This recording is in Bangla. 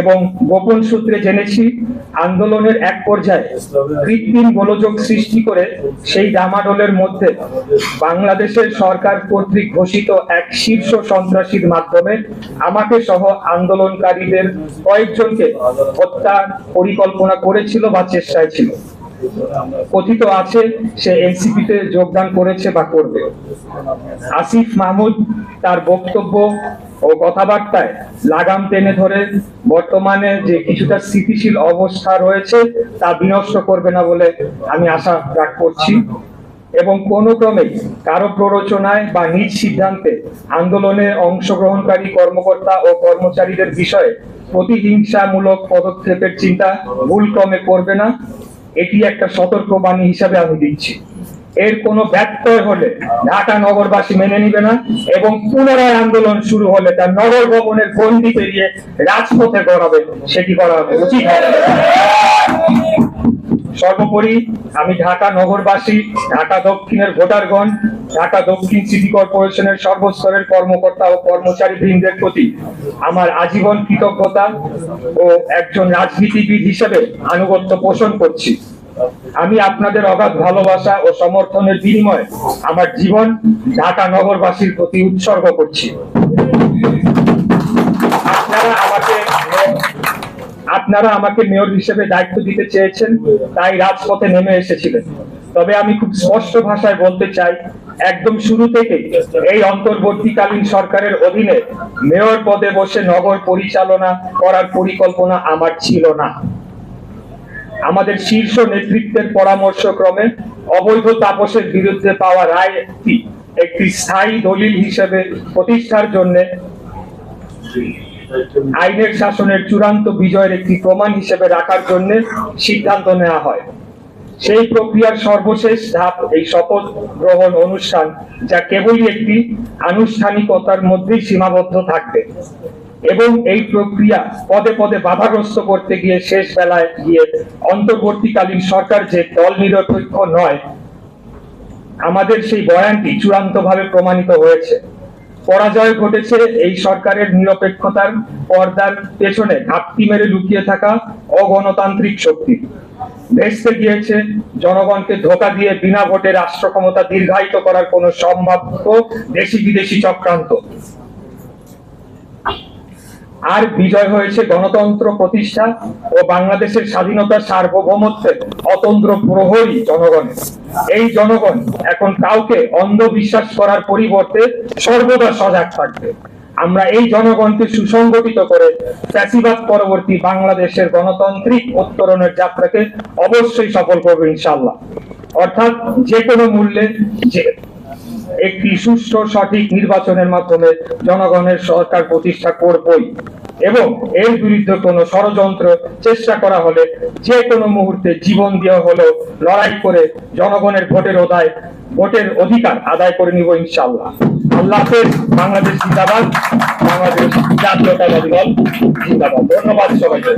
এবং গোপন সূত্রে জেনেছি আন্দোলনের এক পর্যায়ে কৃত্রিম গোলযোগ সৃষ্টি করে সেই ডামাডোলের মধ্যে বাংলাদেশের সরকার কর্তৃক ঘোষিত এক শীর্ষ সন্ত্রাসীর মাধ্যমে আমাকে সহ আন্দোলনকারীদের কয়েকজনকে হত্যার পরিকল্পনা করেছিল বা চেষ্টায় ছিল। কথিত আছে সে এনসিপিতে যোগদান করেছে বা করবে। আসিফ মাহমুদ তার বক্তব্য ও কথাবার্তায় লাগাম টেনে ধরে বর্তমানে যে কিছুটা স্থিতিশীল অবস্থা রয়েছে, তা বিনষ্ট করবে না বলে আমি আশা রাখ করছি। এবং কোনো ক্রমে কারও প্ররোচনায় বা নিজ সিদ্ধান্তে আন্দোলনে অংশগ্রহণকারী কর্মকর্তা ও কর্মচারীদের বিষয়ে প্রতিহিংসামূলক পদক্ষেপের চিন্তা ভুল ক্রমে করবে না, এটি একটা সতর্কবাণী হিসাবে আমি দিচ্ছি। এর কোনো ব্যত্যয় হলে ঢাকা নগরবাসী মেনে নিবে না এবং পুনরায় আন্দোলন শুরু হলে তার নগর ভবনের গন্ডি পেরিয়ে রাজপথে গড়াবে, সেটি করা হবে। উচিত সর্বোপরি আমি ঢাকা নগরবাসী, ঢাকা দক্ষিণের ভোটারগণ, ঢাকা দক্ষিণ সিটি কর্পোরেশনের সর্বস্তরের কর্মকর্তা ও কর্মচারী বৃন্দের প্রতি আমার আজীবন কৃতজ্ঞতা ও একজন রাজনীতিবিদ হিসেবে আনুগত্য পোষণ করছি। আমি আপনাদের অগাধ ভালোবাসা ও সমর্থনের বিনিময়ে আমার জীবন ঢাকা নগরবাসীর প্রতি উৎসর্গ করছি। আপনারা আমাকে আপনারা আমাকে মেয়র হিসেবে দায়িত্ব দিতে চেয়েছেন, তাই রাজপথে নেমে এসেছিলেন। তবে আমি খুব স্পষ্ট ভাষায় বলতে চাই, একদম শুরু থেকে এই অন্তর্বর্তীকালীন সরকারের অধীনে মেয়র পদে বসে নগর পরিচালনা করার পরিকল্পনা আমার ছিল না। আমাদের শীর্ষ নেতৃত্বের পরামর্শ ক্রমে অবৈধ তাপসের বিরুদ্ধে পাওয়া রায় একটি স্থায়ী দলিল হিসেবে প্রতিষ্ঠার জন্য আইনের শাসনের চূড়ান্ত বিজয়ের একটি প্রমাণ হিসেবে রাখার জন্য সিদ্ধান্ত নেওয়া হয়। সেই প্রক্রিয়ার সর্বশেষ ধাপ এই শপথ গ্রহণ অনুষ্ঠান, যা কেবলই একটি আনুষ্ঠানিকতার মধ্যেই সীমাবদ্ধ থাকবে। এবং এই প্রক্রিয়া পদে পদে বাধাগ্রস্ত করতে গিয়ে শেষ বেলায় গিয়ে অন্তর্বর্তীকালীন সরকার যে দল নিরপেক্ষ নয়, আমাদের সেই বয়ানটি চূড়ান্তভাবে প্রমাণিত হয়েছে। পরাজয় ঘটেছে এই সরকারের নিরপেক্ষতার পর্দার পেছনে ঘাপটি মেরে লুকিয়ে থাকা অগণতান্ত্রিক শক্তি। ভেস্তে গিয়েছে, জনগণকে ধোকা দিয়ে বিনা ভোটে রাষ্ট্র ক্ষমতা দীর্ঘায়িত করার কোন সম্ভাব্য দেশি বিদেশি চক্রান্ত। আর বিজয় হয়েছে গণতন্ত্র প্রতিষ্ঠা ও বাংলাদেশের স্বাধীনতার সার্বভৌমত্বের অতন্ত্র প্রহরী জনগণের। এই জনগণ এখন কাউকে অন্ধবিশ্বাস করার পরিবর্তে সর্বদা সজাগ থাকবে। আমরা এই জনগণকে সুসংগঠিত করে ফ্যাসিবাদ পরবর্তী বাংলাদেশের গণতান্ত্রিক উত্তরণের যাত্রাকে অবশ্যই সফল করব ইনশাল্লাহ অর্থাৎ যে কোনো মূল্যে একটি সুষ্ঠু সঠিক নির্বাচনের মাধ্যমে জনগণের সরকার প্রতিষ্ঠা করবই। এবং এর বিরুদ্ধে কোনো ষড়যন্ত্র চেষ্টা করা হলে যে কোনো মুহূর্তে জীবন দেওয়া হলেও লড়াই করে জনগণের ভোটের ওদায় ভোটের অধিকার আদায় করে নিব ইনশাল্লাহ আল্লাহ বাংলাদেশ জিন্দাবাদ। বাংলাদেশ জাতীয়তাবাদী দল জিন্দাবাদ। ধন্যবাদ সবাইকে।